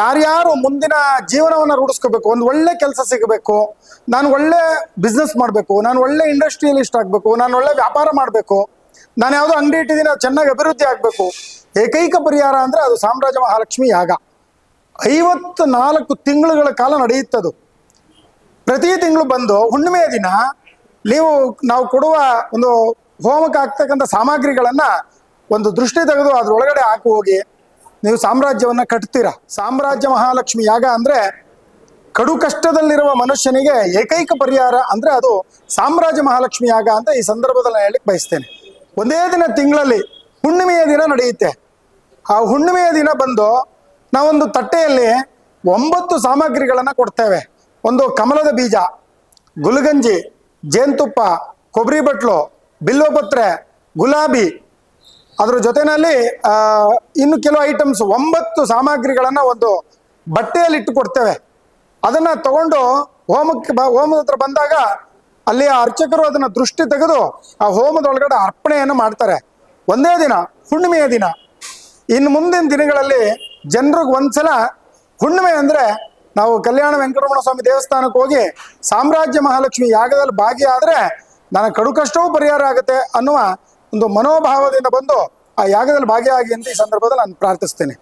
ಯಾರ್ಯಾರು ಮುಂದಿನ ಜೀವನವನ್ನ ರೂಢಿಸ್ಕೋಬೇಕು, ಒಂದು ಒಳ್ಳೆ ಕೆಲಸ ಸಿಗಬೇಕು, ನಾನು ಒಳ್ಳೆ ಬಿಸ್ನೆಸ್ ಮಾಡಬೇಕು, ನಾನು ಒಳ್ಳೆ ಇಂಡಸ್ಟ್ರಿಯಲಿಸ್ಟ್ ಆಗಬೇಕು, ನಾನು ಒಳ್ಳೆ ವ್ಯಾಪಾರ ಮಾಡಬೇಕು, ನಾನು ಯಾವುದೋ ಅಂಗಡಿ ಇಟ್ಟಿದ್ದೀನಿ, ಅದು ಚೆನ್ನಾಗಿ ಅಭಿವೃದ್ಧಿ ಆಗಬೇಕು, ಏಕೈಕ ಪರಿಹಾರ ಅಂದರೆ ಅದು ಸಾಮ್ರಾಜ್ಯ ಮಹಾಲಕ್ಷ್ಮಿ ಯಾಗ. ಐವತ್ತು ನಾಲ್ಕು ತಿಂಗಳುಗಳ ಕಾಲ ನಡೆಯುತ್ತದು. ಪ್ರತಿ ತಿಂಗಳು ಬಂದು ಹುಣ್ಣಿಮೆಯ ದಿನ ನೀವು, ನಾವು ಕೊಡುವ ಒಂದು ಹೋಮಕ್ಕೆ ಆಗ್ತಕ್ಕಂಥ ಸಾಮಗ್ರಿಗಳನ್ನು ಒಂದು ದೃಷ್ಟಿ ತೆಗೆದು ಅದರೊಳಗಡೆ ಹಾಕಿ ಹೋಗಿ ನೀವು ಸಾಮ್ರಾಜ್ಯವನ್ನು ಕಟ್ತೀರಾ? ಸಾಮ್ರಾಜ್ಯ ಮಹಾಲಕ್ಷ್ಮಿ ಯಾಗ ಅಂದರೆ ಕಡು ಕಷ್ಟದಲ್ಲಿರುವ ಮನುಷ್ಯನಿಗೆ ಏಕೈಕ ಪರಿಹಾರ ಅಂದರೆ ಅದು ಸಾಮ್ರಾಜ್ಯ ಮಹಾಲಕ್ಷ್ಮಿ ಯಾಗ ಅಂತ ಈ ಸಂದರ್ಭದಲ್ಲಿ ನಾನು ಹೇಳಲಿಕ್ಕೆ ಬಯಸ್ತೇನೆ. ಒಂದೇ ದಿನ ತಿಂಗಳಲ್ಲಿ ಹುಣ್ಣಿಮೆಯ ದಿನ ನಡೆಯುತ್ತೆ. ಆ ಹುಣ್ಣಿಮೆಯ ದಿನ ಬಂದು ನಾವೊಂದು ತಟ್ಟೆಯಲ್ಲಿ ಒಂಬತ್ತು ಸಾಮಗ್ರಿಗಳನ್ನು ಕೊಡ್ತೇವೆ. ಒಂದು ಕಮಲದ ಬೀಜ, ಗುಲ್ಗಂಜಿ, ಜೇನುತುಪ್ಪ, ಕೊಬ್ಬರಿ ಬಟ್ಲು, ಬಿಲ್ವಪತ್ರೆ, ಗುಲಾಬಿ ಅದ್ರ ಜೊತೆನಲ್ಲಿ ಇನ್ನು ಕೆಲವು ಐಟಮ್ಸ್ ಒಂಬತ್ತು ಸಾಮಗ್ರಿಗಳನ್ನು ಒಂದು ಬಟ್ಟೆಯಲ್ಲಿ ಇಟ್ಟು ಕೊಡ್ತೇವೆ ಅದನ್ನ ತಗೊಂಡು ಹೋಮಕ್ಕೆ ಬ, ಹೋಮದ ಹತ್ರ ಬಂದಾಗ ಅಲ್ಲಿ ಅರ್ಚಕರು ಅದನ್ನ ದೃಷ್ಟಿ ತೆಗೆದು ಆ ಹೋಮದೊಳಗಡೆ ಅರ್ಪಣೆಯನ್ನು ಮಾಡ್ತಾರೆ. ಒಂದೇ ದಿನ, ಹುಣ್ಣಿಮೆಯ ದಿನ. ಇನ್ನು ಮುಂದಿನ ದಿನಗಳಲ್ಲಿ ಜನರಿಗೆ ಒಂದ್ಸಲ ಹುಣ್ಣಿಮೆ ಅಂದ್ರೆ ನಾವು ಕಲ್ಯಾಣ ವೆಂಕಟರಮಣ ಸ್ವಾಮಿ ದೇವಸ್ಥಾನಕ್ಕೆ ಹೋಗಿ ಸಾಮ್ರಾಜ್ಯ ಮಹಾಲಕ್ಷ್ಮಿ ಯಾಗದಲ್ಲಿ ಭಾಗಿಯಾದ್ರೆ ನನ್ನ ಕಡು ಕಷ್ಟವೂ ಪರಿಹಾರ ಆಗುತ್ತೆ ಅನ್ನುವ ಒಂದು ಮನೋಭಾವದಿಂದ ಬಂದು ಆ ಯಾಗದಲ್ಲಿ ಭಾಗಿಯಾಗಿ ಅಂತ ಈ ಸಂದರ್ಭದಲ್ಲಿ ನಾನು ಪ್ರಾರ್ಥಿಸ್ತೇನೆ.